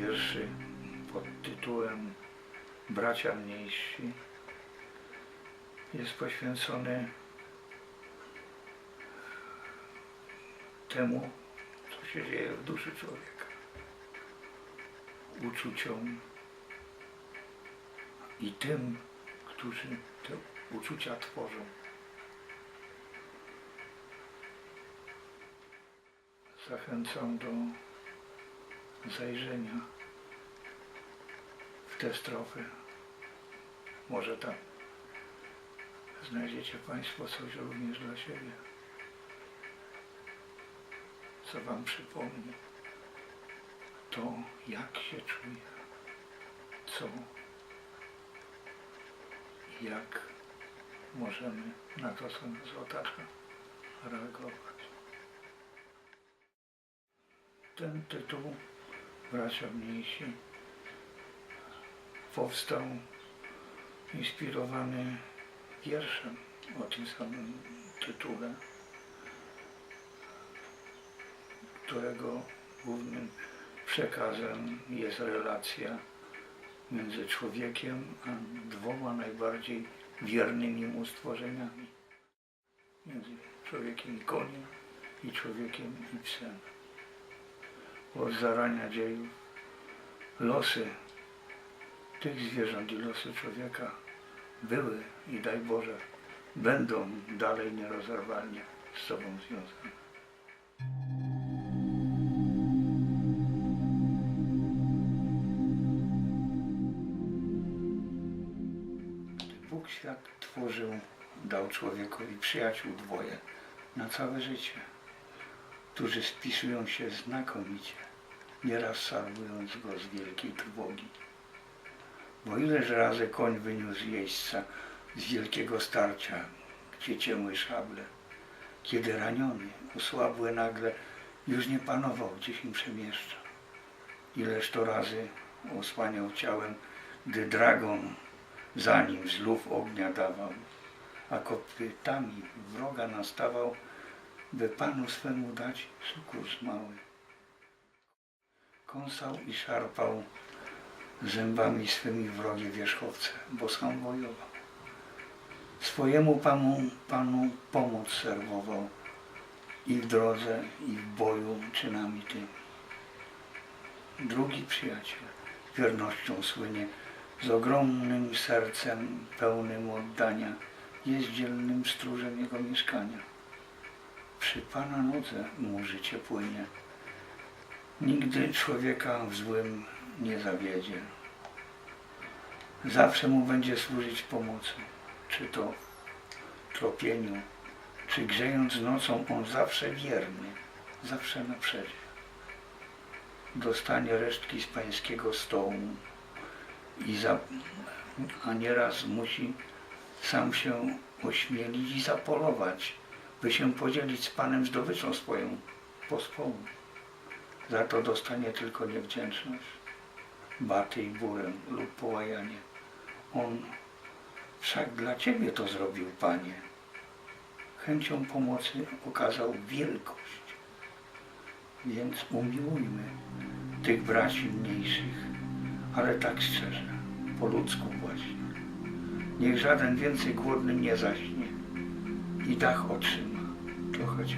wierszy pod tytułem Bracia Mniejsi jest poświęcony temu, co się dzieje w duszy człowieka, uczuciom i tym, którzy te uczucia tworzą. Zachęcam do zajrzenia w te strofy. Może tam znajdziecie Państwo coś również dla siebie, co Wam przypomni to, jak się czuję, co jak możemy na to, co nas otacza, reagować. Ten tytuł, bracia mniejsi, powstał inspirowany wierszem o tym samym tytule, którego głównym przekazem jest relacja między człowiekiem a dwoma najbardziej wiernymi mu stworzeniami. Między człowiekiem i koniem i człowiekiem i psem. Od zarania dziejów losy tych zwierząt i losy człowieka były i daj Boże będą dalej nierozerwalnie z sobą związane. Bóg świat tworzył, dał człowiekowi przyjaciół dwoje na całe życie, którzy spisują się znakomicie, nieraz salwując go z wielkiej trwogi. Bo ileż razy koń wyniósł jeźdźca z wielkiego starcia, gdzie ciemły szable, kiedy raniony, osłabły nagle, już nie panował, gdzie się przemieszcza. Ileż to razy osłaniał ciałem, gdy dragon za nim z luf ognia dawał, a kopytami wroga nastawał, by panu swemu dać sukurs mały. Kąsał i szarpał zębami swymi wrogie wierzchowce, bo sam wojował. Swojemu panu, panu pomoc serwował i w drodze, i w boju czynami tymi. Drugi przyjaciel wiernością słynie, z ogromnym sercem pełnym oddania, jest dzielnym stróżem jego mieszkania. Przy Pana nodze mu życie płynie. Nigdy człowieka w złym nie zawiedzie. Zawsze mu będzie służyć pomocą, czy to tropieniu, czy grzejąc nocą, on zawsze wierny, zawsze na przedzie. Dostanie resztki z pańskiego stołu, i za, a nieraz musi sam się ośmielić i zapolować, by się podzielić z Panem zdobyczą swoją pospołu. Za to dostanie tylko niewdzięczność, baty i burę lub połajanie. On wszak dla Ciebie to zrobił, Panie. Chęcią pomocy okazał wielkość. Więc umiłujmy tych braci mniejszych, ale tak szczerze, po ludzku właśnie. Niech żaden więcej głodnym nie zaśnie i dach otrzyma я хочу.